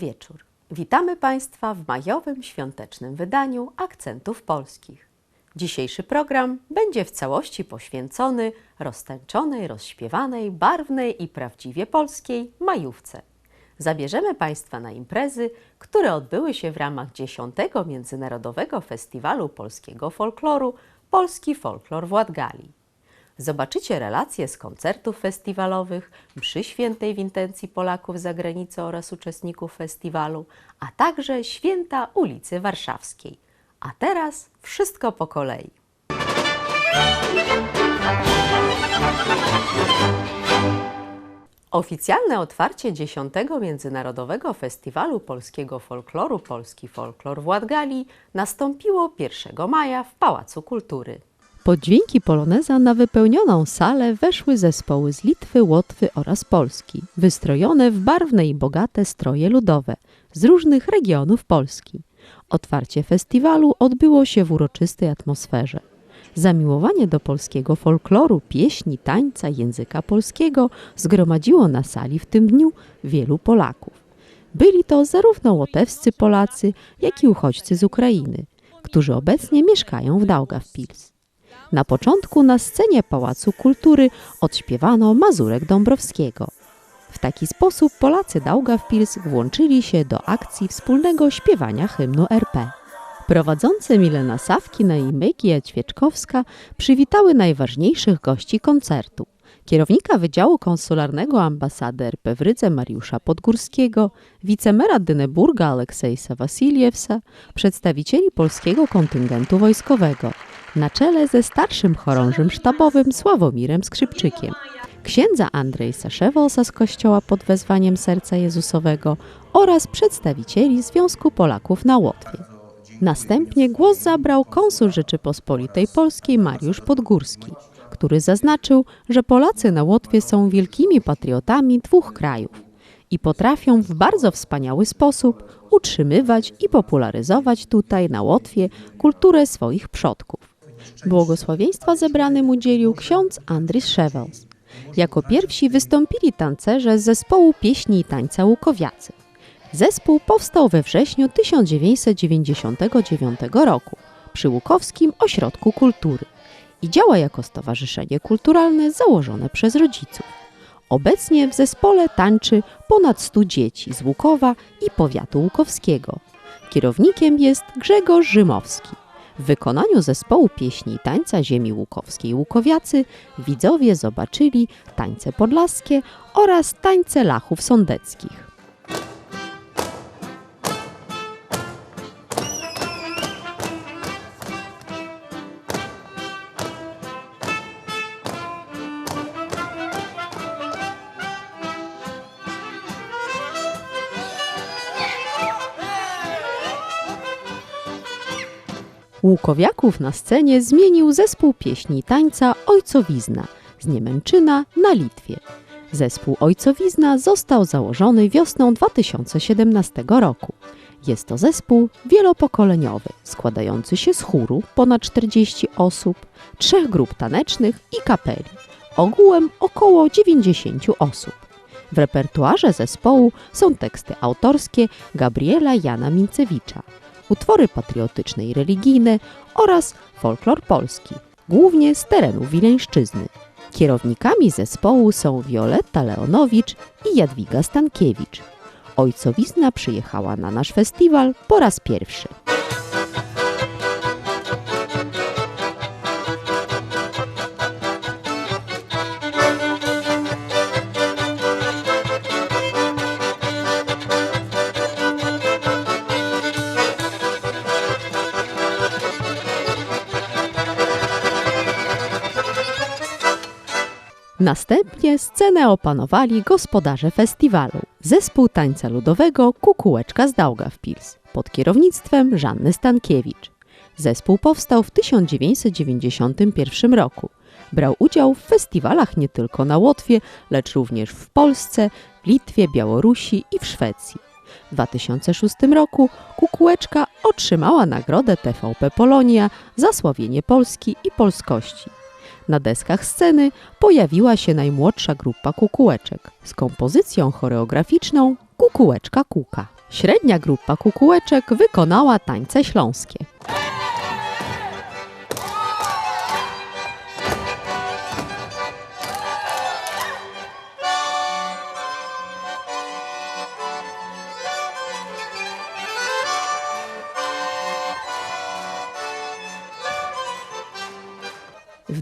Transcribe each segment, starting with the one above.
Wieczór. Witamy Państwa w majowym świątecznym wydaniu Akcentów Polskich. Dzisiejszy program będzie w całości poświęcony roztańczonej, rozśpiewanej, barwnej i prawdziwie polskiej majówce. Zabierzemy Państwa na imprezy, które odbyły się w ramach 10. Międzynarodowego Festiwalu Polskiego Folkloru Polski Folklor w Ładgali. Zobaczycie relacje z koncertów festiwalowych, mszy świętej w intencji Polaków za granicą oraz uczestników festiwalu, a także święta ulicy Warszawskiej. A teraz wszystko po kolei. Oficjalne otwarcie 10. Międzynarodowego Festiwalu Polskiego Folkloru Polski Folklor w Ładgali nastąpiło 1 maja w Pałacu Kultury. Pod dźwięki poloneza na wypełnioną salę weszły zespoły z Litwy, Łotwy oraz Polski, wystrojone w barwne i bogate stroje ludowe z różnych regionów Polski. Otwarcie festiwalu odbyło się w uroczystej atmosferze. Zamiłowanie do polskiego folkloru, pieśni, tańca, języka polskiego zgromadziło na sali w tym dniu wielu Polaków. Byli to zarówno łotewscy Polacy, jak i uchodźcy z Ukrainy, którzy obecnie mieszkają w Daugavpils. Na początku na scenie Pałacu Kultury odśpiewano Mazurek Dąbrowskiego. W taki sposób Polacy Daugavpils włączyli się do akcji wspólnego śpiewania hymnu RP. Prowadzące Milena Sawkina i Mejkia Ćwieczkowska przywitały najważniejszych gości koncertu. Kierownika Wydziału Konsularnego Ambasady RP w Rydze Mariusza Podgórskiego, wicemera Dyneburga Aleksejsa Wasiliewsa, przedstawicieli polskiego kontyngentu wojskowego, na czele ze starszym chorążym sztabowym Sławomirem Skrzypczykiem, księdza Andrzejsa Szewolsa z kościoła pod wezwaniem Serca Jezusowego oraz przedstawicieli Związku Polaków na Łotwie. Następnie głos zabrał konsul Rzeczypospolitej Polskiej Mariusz Podgórski, który zaznaczył, że Polacy na Łotwie są wielkimi patriotami dwóch krajów i potrafią w bardzo wspaniały sposób utrzymywać i popularyzować tutaj na Łotwie kulturę swoich przodków. Błogosławieństwa zebranym udzielił ksiądz Andris Szewels. Jako pierwsi wystąpili tancerze z zespołu pieśni i tańca Łukowiacy. Zespół powstał we wrześniu 1999 roku przy Łukowskim Ośrodku Kultury i działa jako stowarzyszenie kulturalne założone przez rodziców. Obecnie w zespole tańczy ponad 100 dzieci z Łukowa i powiatu łukowskiego. Kierownikiem jest Grzegorz Rzymowski. W wykonaniu zespołu pieśni i tańca ziemi łukowskiej Łukowiacy widzowie zobaczyli tańce podlaskie oraz tańce lachów sądeckich. Łukowiaków na scenie zmienił zespół pieśni i tańca Ojcowizna z Niemęczyna na Litwie. Zespół Ojcowizna został założony wiosną 2017 roku. Jest to zespół wielopokoleniowy, składający się z chóru ponad 40 osób, trzech grup tanecznych i kapeli, ogółem około 90 osób. W repertuarze zespołu są teksty autorskie Gabriela Jana Mincewicza, utwory patriotyczne i religijne oraz folklor polski, głównie z terenu Wileńszczyzny. Kierownikami zespołu są Wioletta Leonowicz i Jadwiga Stankiewicz. Ojcowizna przyjechała na nasz festiwal po raz pierwszy. Następnie scenę opanowali gospodarze festiwalu, zespół tańca ludowego Kukułeczka z Daugavpils pod kierownictwem Żanny Stankiewicz. Zespół powstał w 1991 roku. Brał udział w festiwalach nie tylko na Łotwie, lecz również w Polsce, Litwie, Białorusi i w Szwecji. W 2006 roku Kukułeczka otrzymała nagrodę TVP Polonia za sławienie Polski i polskości. Na deskach sceny pojawiła się najmłodsza grupa kukułeczek z kompozycją choreograficzną kukułeczka kuka. Średnia grupa kukułeczek wykonała tańce śląskie.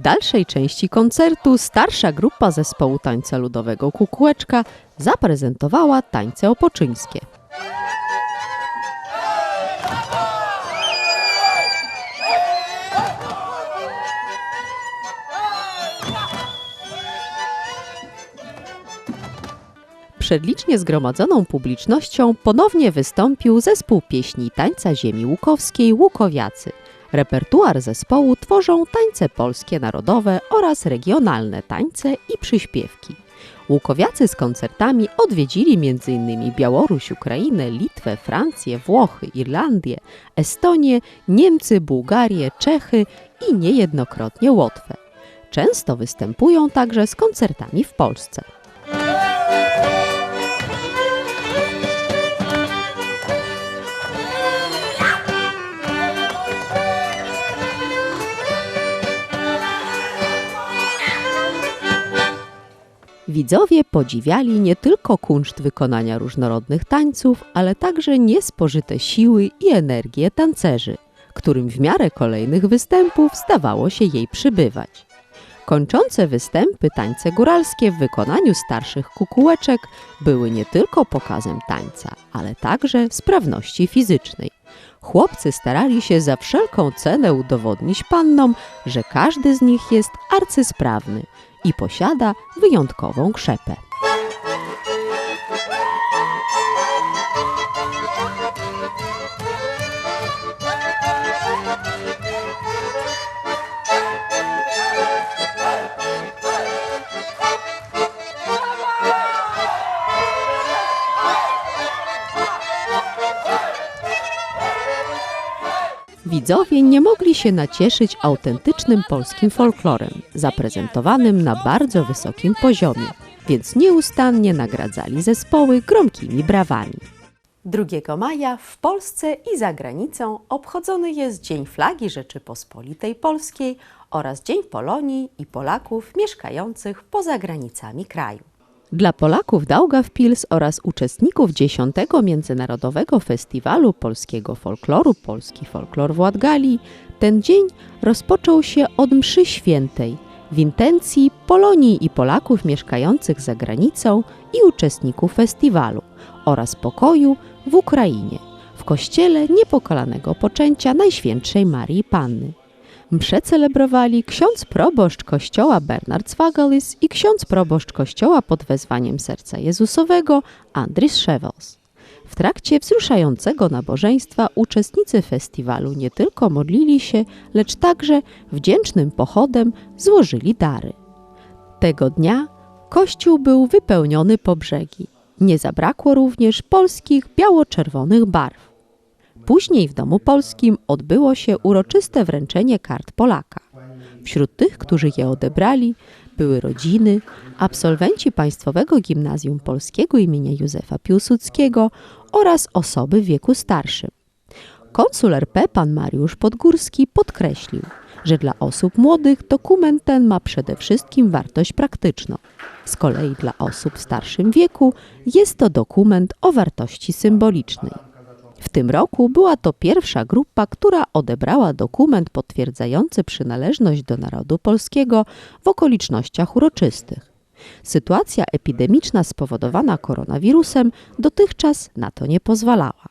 Dalszej części koncertu starsza grupa zespołu tańca ludowego Kukułeczka zaprezentowała tańce opoczyńskie. Przed licznie zgromadzoną publicznością ponownie wystąpił zespół pieśni tańca ziemi łukowskiej Łukowiacy. Repertuar zespołu tworzą tańce polskie narodowe oraz regionalne tańce i przyśpiewki. Łukowiacy z koncertami odwiedzili m.in. Białoruś, Ukrainę, Litwę, Francję, Włochy, Irlandię, Estonię, Niemcy, Bułgarię, Czechy i niejednokrotnie Łotwę. Często występują także z koncertami w Polsce. Widzowie podziwiali nie tylko kunszt wykonania różnorodnych tańców, ale także niespożyte siły i energię tancerzy, którym w miarę kolejnych występów zdawało się jej przybywać. Kończące występy tańce góralskie w wykonaniu starszych kukułeczek były nie tylko pokazem tańca, ale także sprawności fizycznej. Chłopcy starali się za wszelką cenę udowodnić pannom, że każdy z nich jest arcysprawny i posiada wyjątkową krzepę. Widzowie nie mogli się nacieszyć autentycznym polskim folklorem, zaprezentowanym na bardzo wysokim poziomie, więc nieustannie nagradzali zespoły gromkimi brawami. 2 maja w Polsce i za granicą obchodzony jest Dzień Flagi Rzeczypospolitej Polskiej oraz Dzień Polonii i Polaków mieszkających poza granicami kraju. Dla Polaków Daugavpils oraz uczestników 10. Międzynarodowego Festiwalu Polskiego Folkloru Polski Folklor w Ładgali ten dzień rozpoczął się od mszy świętej w intencji Polonii i Polaków mieszkających za granicą i uczestników festiwalu oraz pokoju w Ukrainie w kościele niepokalanego poczęcia Najświętszej Marii Panny. Msze celebrowali ksiądz proboszcz kościoła Bernard Swagalis i ksiądz proboszcz kościoła pod wezwaniem Serca Jezusowego Andris Szewels. W trakcie wzruszającego nabożeństwa uczestnicy festiwalu nie tylko modlili się, lecz także wdzięcznym pochodem złożyli dary. Tego dnia kościół był wypełniony po brzegi. Nie zabrakło również polskich biało-czerwonych barw. Później w Domu Polskim odbyło się uroczyste wręczenie kart Polaka. Wśród tych, którzy je odebrali, były rodziny, absolwenci Państwowego Gimnazjum Polskiego imienia Józefa Piłsudskiego oraz osoby w wieku starszym. Konsul RP pan Mariusz Podgórski podkreślił, że dla osób młodych dokument ten ma przede wszystkim wartość praktyczną. Z kolei dla osób w starszym wieku jest to dokument o wartości symbolicznej. W tym roku była to pierwsza grupa, która odebrała dokument potwierdzający przynależność do narodu polskiego w okolicznościach uroczystych. Sytuacja epidemiczna spowodowana koronawirusem dotychczas na to nie pozwalała.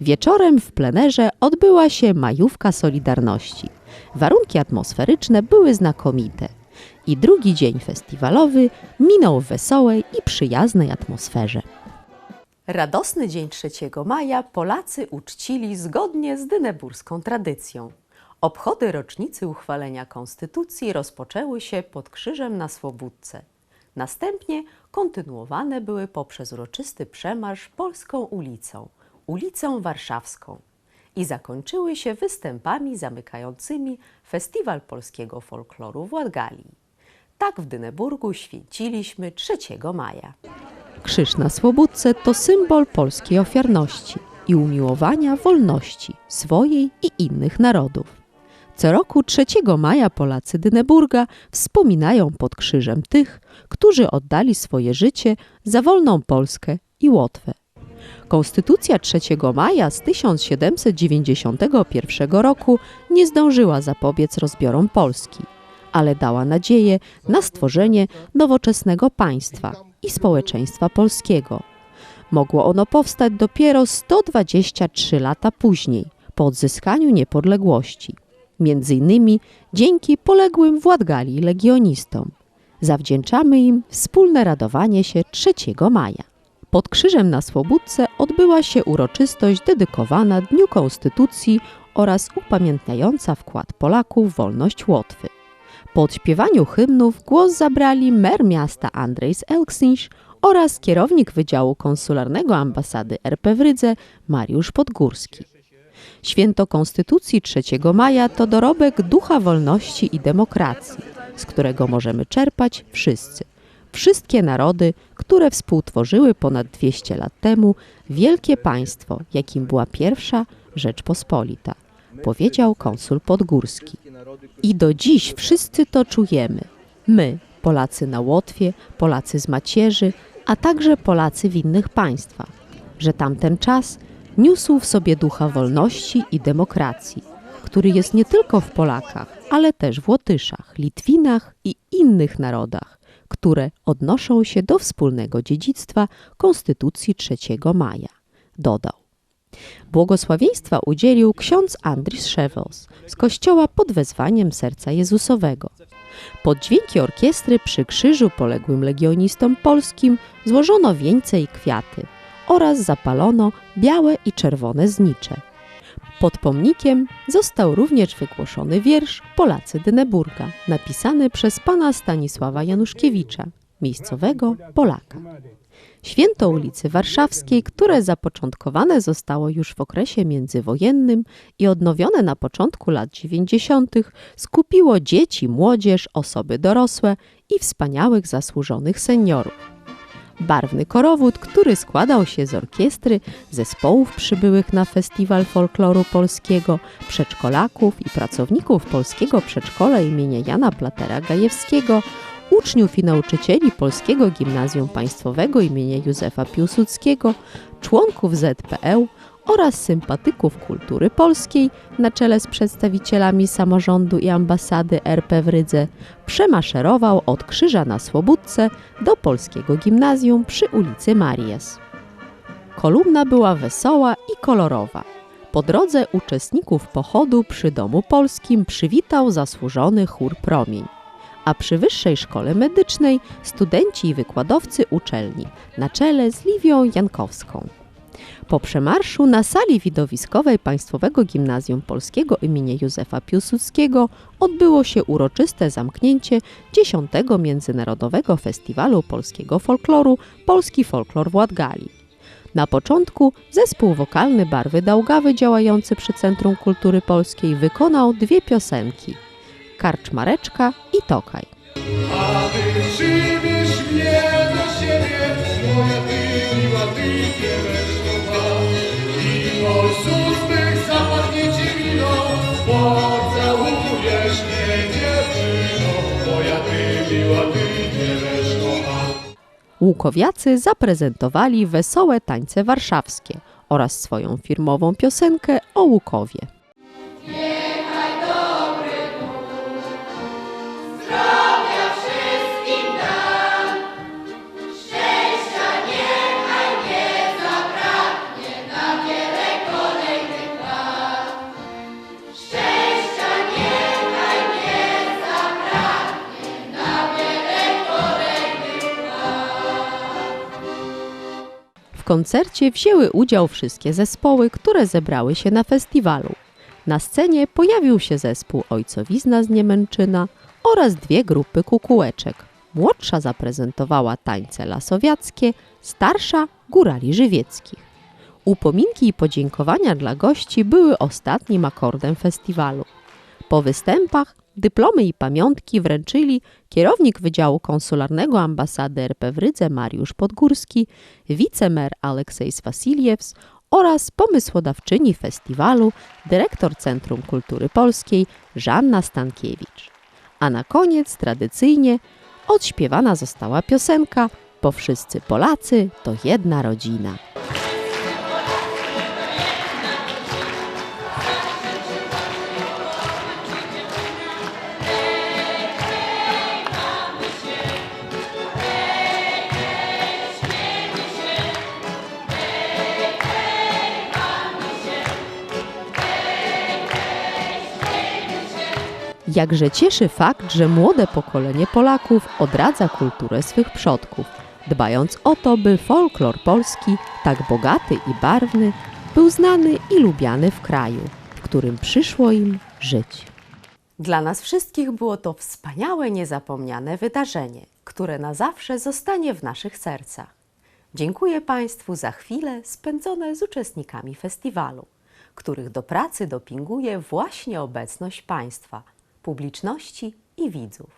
Wieczorem w plenerze odbyła się majówka Solidarności. Warunki atmosferyczne były znakomite i drugi dzień festiwalowy minął w wesołej i przyjaznej atmosferze. Radosny dzień 3 maja Polacy uczcili zgodnie z dyneburską tradycją. Obchody rocznicy uchwalenia Konstytucji rozpoczęły się pod Krzyżem na Swobódce. Następnie kontynuowane były poprzez uroczysty przemarsz Polską ulicą, ulicą Warszawską i zakończyły się występami zamykającymi Festiwal Polskiego Folkloru w Ładgali. Tak w Dyneburgu święciliśmy 3 maja. Krzyż na Słobódce to symbol polskiej ofiarności i umiłowania wolności swojej i innych narodów. Co roku 3 maja Polacy Dyneburga wspominają pod krzyżem tych, którzy oddali swoje życie za wolną Polskę i Łotwę. Konstytucja 3 maja z 1791 roku nie zdążyła zapobiec rozbiorom Polski, ale dała nadzieję na stworzenie nowoczesnego państwa i społeczeństwa polskiego. Mogło ono powstać dopiero 123 lata później, po odzyskaniu niepodległości, między innymi dzięki poległym w Ładgali legionistom. Zawdzięczamy im wspólne radowanie się 3 maja. Pod krzyżem na Swobódce odbyła się uroczystość dedykowana Dniu Konstytucji oraz upamiętniająca wkład Polaków w wolność Łotwy. Po odśpiewaniu hymnów głos zabrali mer miasta Andrzejs Elksnisz oraz kierownik Wydziału Konsularnego Ambasady RP w Rydze Mariusz Podgórski. Święto Konstytucji 3 maja to dorobek ducha wolności i demokracji, z którego możemy czerpać wszyscy. Wszystkie narody, które współtworzyły ponad 200 lat temu wielkie państwo, jakim była pierwsza Rzeczpospolita, powiedział konsul Podgórski. I do dziś wszyscy to czujemy. My, Polacy na Łotwie, Polacy z macierzy, a także Polacy w innych państwach, że tamten czas niósł w sobie ducha wolności i demokracji, który jest nie tylko w Polakach, ale też w Łotyszach, Litwinach i innych narodach, które odnoszą się do wspólnego dziedzictwa Konstytucji 3 maja. Dodał. Błogosławieństwa udzielił ksiądz Andris Szewels z kościoła pod wezwaniem Serca Jezusowego. Pod dźwięki orkiestry przy krzyżu poległym legionistom polskim złożono wieńce i kwiaty oraz zapalono białe i czerwone znicze. Pod pomnikiem został również wygłoszony wiersz Polacy Dyneburga, napisany przez pana Stanisława Januszkiewicza, miejscowego Polaka. Święto ulicy Warszawskiej, które zapoczątkowane zostało już w okresie międzywojennym i odnowione na początku lat 90., skupiło dzieci, młodzież, osoby dorosłe i wspaniałych zasłużonych seniorów. Barwny korowód, który składał się z orkiestry, zespołów przybyłych na Festiwal Folkloru Polskiego, przedszkolaków i pracowników Polskiego Przedszkola imienia Jana Platera Gajewskiego, uczniów i nauczycieli Polskiego Gimnazjum Państwowego imienia Józefa Piłsudskiego, członków ZPL oraz sympatyków kultury polskiej na czele z przedstawicielami samorządu i ambasady RP w Rydze przemaszerował od Krzyża na Słobódce do Polskiego Gimnazjum przy ulicy Maries. Kolumna była wesoła i kolorowa. Po drodze uczestników pochodu przy Domu Polskim przywitał zasłużony chór Promień a przy Wyższej Szkole Medycznej studenci i wykładowcy uczelni na czele z Liwią Jankowską. Po przemarszu na sali widowiskowej Państwowego Gimnazjum Polskiego imienia Józefa Piłsudskiego odbyło się uroczyste zamknięcie 10. Międzynarodowego Festiwalu Polskiego Folkloru Polski Folklor w Ładgali. Na początku zespół wokalny Barwy Dałgawy działający przy Centrum Kultury Polskiej wykonał dwie piosenki – Karczmareczka i Tokaj. A ty przybierz mnie do siebie, moja ty miła, ty pieleszkowa. I od szóstych zapachnie ci wino, pocałujesz mnie dziewczyno, moja ty miła, ty pieleszkowa. Łukowiacy zaprezentowali wesołe tańce warszawskie oraz swoją firmową piosenkę o Łukowie. W koncercie wzięły udział wszystkie zespoły, które zebrały się na festiwalu. Na scenie pojawił się zespół Ojcowizna z Niemęczyna oraz dwie grupy kukułeczek. Młodsza zaprezentowała tańce lasowiackie, starsza górali żywieckich. Upominki i podziękowania dla gości były ostatnim akordem festiwalu. Po występach Dyplomy i pamiątki wręczyli kierownik Wydziału Konsularnego Ambasady RP w Rydze Mariusz Podgórski, wicemer Aleksejs Wasiliews oraz pomysłodawczyni festiwalu, dyrektor Centrum Kultury Polskiej Żanna Stankiewicz. A na koniec tradycyjnie odśpiewana została piosenka Bo wszyscy Polacy to jedna rodzina. Jakże cieszy fakt, że młode pokolenie Polaków odradza kulturę swych przodków, dbając o to, by folklor polski, tak bogaty i barwny, był znany i lubiany w kraju, w którym przyszło im żyć. Dla nas wszystkich było to wspaniałe, niezapomniane wydarzenie, które na zawsze zostanie w naszych sercach. Dziękuję Państwu za chwile spędzone z uczestnikami festiwalu, których do pracy dopinguje właśnie obecność Państwa, publiczności i widzów.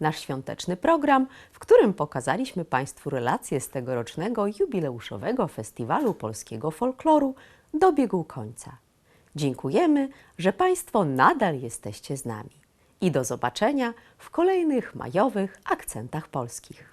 Nasz świąteczny program, w którym pokazaliśmy Państwu relacje z tegorocznego jubileuszowego Festiwalu Polskiego Folkloru, dobiegł końca. Dziękujemy, że Państwo nadal jesteście z nami. I do zobaczenia w kolejnych majowych akcentach polskich.